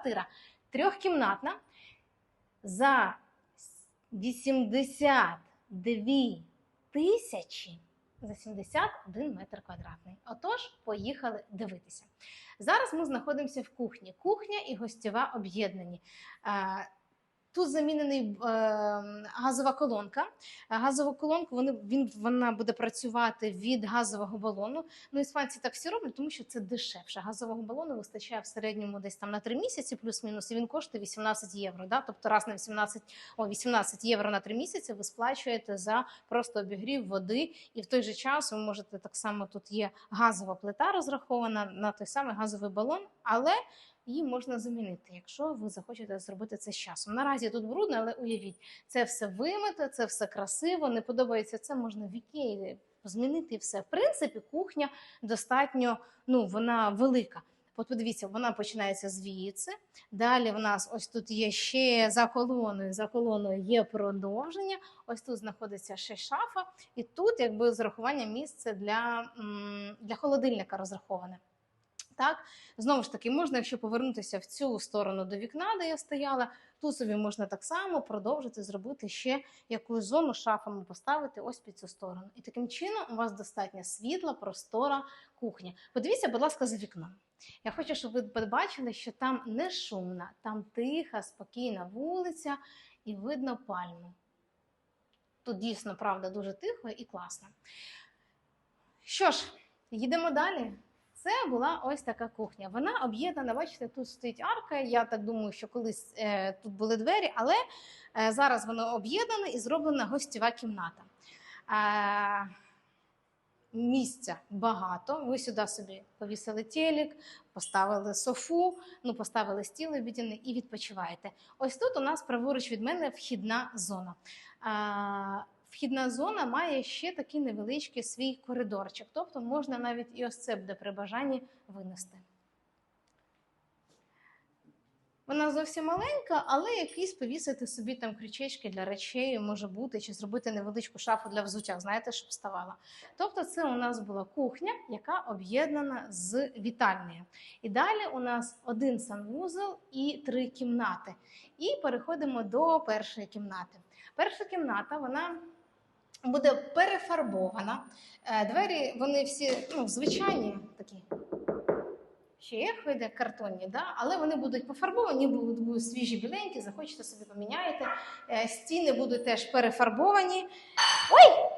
квартира трьохкімнатна за 82 тисячі за 71 метр квадратний. Отож, поїхали дивитися. Зараз ми знаходимося в кухні. Кухня і гостєва об'єднані. Тут замінений е, газова колонка. Е, Газову колонку вони, він, вона буде працювати від газового балону. Ну, іспанці так всі роблять, тому що це дешевше. Газового балону вистачає в середньому десь там на 3 місяці, плюс-мінус, і він коштує 18 євро. Да? Тобто раз на 18, о, 18 євро на 3 місяці ви сплачуєте за просто обігрів води, і в той же час ви можете так само тут є газова плита розрахована на той самий газовий балон, але її можна замінити, якщо ви захочете зробити це з часом. Наразі тут брудно, але уявіть, це все вимите, це все красиво, не подобається це, можна в ікеї змінити все. В принципі, кухня достатньо ну, вона велика. От подивіться, вона починається звідси. Далі в нас ось тут є ще за колоною. За колоною є продовження. Ось тут знаходиться ще шафа, і тут, якби з урахуванням місце для, для холодильника розраховане. Так, знову ж таки, можна, якщо повернутися в цю сторону до вікна, де я стояла, тут собі можна так само продовжити зробити ще якусь зону шафами поставити ось під цю сторону. І таким чином у вас достатньо світла, простора кухня. Подивіться, будь ласка, за вікном. Я хочу, щоб ви побачили, що там не шумна, там тиха, спокійна вулиця і видно пальму. Тут дійсно, правда, дуже тихо і класно. Що ж, їдемо далі. Це була ось така кухня. Вона об'єднана. Бачите, тут стоїть арка. Я так думаю, що колись е, тут були двері, але е, зараз воно об'єднане і зроблена гостєва кімната. Е, місця багато. Ви сюди собі повісили телек, поставили софу, ну поставили стіл обідяний і відпочиваєте. Ось тут у нас праворуч від мене вхідна зона. Е, Вхідна зона має ще такий невеличкий свій коридорчик, тобто можна навіть і ось це буде при бажанні винести. Вона зовсім маленька, але якісь повісити собі там крючечки для речей може бути, чи зробити невеличку шафу для взуття, знаєте, щоб ставала. Тобто, це у нас була кухня, яка об'єднана з вітальнею. І далі у нас один санвузол і три кімнати. І переходимо до першої кімнати. Перша кімната, вона буде перефарбована. Е, Двері вони всі ну, звичайні такі. Ще як вийде картонні, да? але вони будуть пофарбовані, будуть, будуть свіжі біленькі, захочете собі поміняєте. Е, Стіни будуть теж перефарбовані. Ой!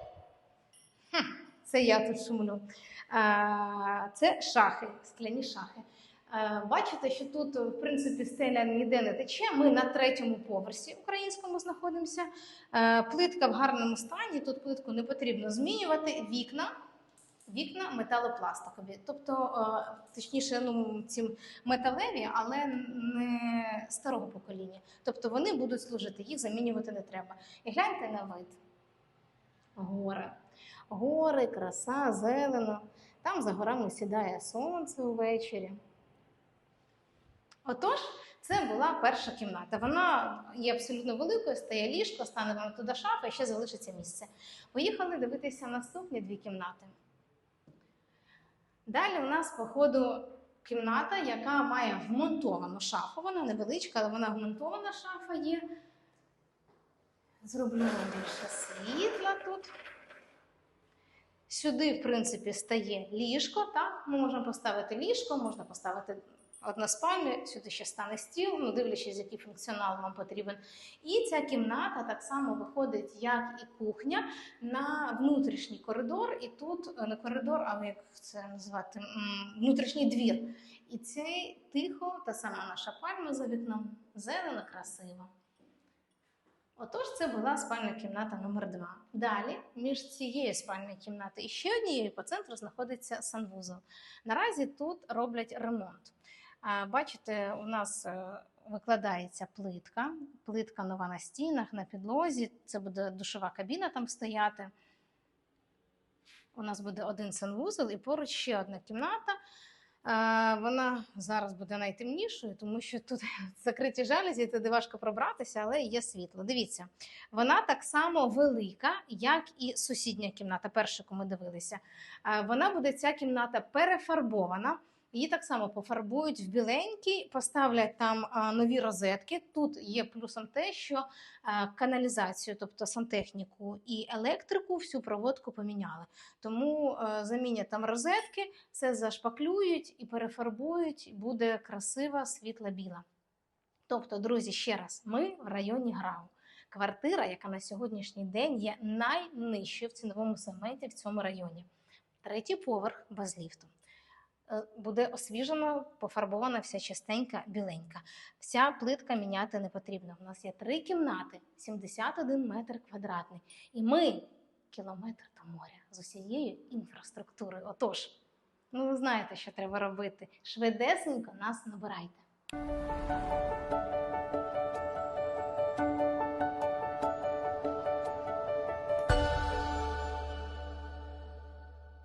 Хм, це я тут шумлю. Е, Це шахи, скляні шахи. Е, Бачите, що тут, в принципі, стеля ніде не тече. Ми на третьому поверсі українському знаходимося. Е, Плитка в гарному стані. Тут плитку не потрібно змінювати. Вікна. Вікна металопластикові, тобто, е, точніше, ну ці металеві, але не старого покоління. Тобто вони будуть служити, їх замінювати не треба. І гляньте на вид. Гори. Гори, краса, зелено. Там за горами сідає сонце увечері. Отож, це була перша кімната. Вона є абсолютно великою, стає ліжко, стане вам туди шафа і ще залишиться місце. Поїхали дивитися наступні дві кімнати. Далі у нас, по ходу, кімната, яка має вмонтовану шафу. Вона невеличка, але вона вмонтована шафа є. Зроблю більше світла тут. Сюди, в принципі, стає ліжко. Так? Можемо поставити ліжко, можна поставити односпальне, сюди ще стане стіл, ну, дивлячись, який функціонал вам потрібен. І ця кімната так само виходить, як і кухня, на внутрішній коридор. І тут е, не коридор, а як це назвати, внутрішній двір. І цей тихо, та сама наша пальма за вікном, зелено, красиво. Отож, це була спальна кімната номер 2 Далі, між цією спальною кімнатою і ще однією по центру знаходиться санвузол. Наразі тут роблять ремонт. Бачите, у нас е, викладається плитка, плитка нова на стінах, на підлозі. Це буде душова кабіна там стояти. У нас буде один санвузол і поруч ще одна кімната. Вона зараз буде найтемнішою, тому що тут закриті жалюзі, туди важко пробратися, але є світло. Дивіться, вона так само велика, як і сусідня кімната, перша, яку ми дивилися. Вона буде ця кімната перефарбована. Її так само пофарбують в біленький, поставлять там нові розетки. Тут є плюсом те, що каналізацію, тобто сантехніку і електрику, всю проводку поміняли. Тому е, замінять там розетки, все зашпаклюють і перефарбують, і буде красива світла біла. Тобто, друзі, ще раз, ми в районі Грау. Квартира, яка на сьогоднішній день є найнижчою в ціновому сегменті в цьому районі. Третій поверх без ліфту. Е, Буде освіжена, пофарбована вся чистенька, біленька. Вся плитка міняти не потрібно. У нас є три кімнати, 71 метр квадратний. І ми кілометр до моря з усією інфраструктурою. Отож, ну ви знаєте, що треба робити. Швидесенько нас набирайте.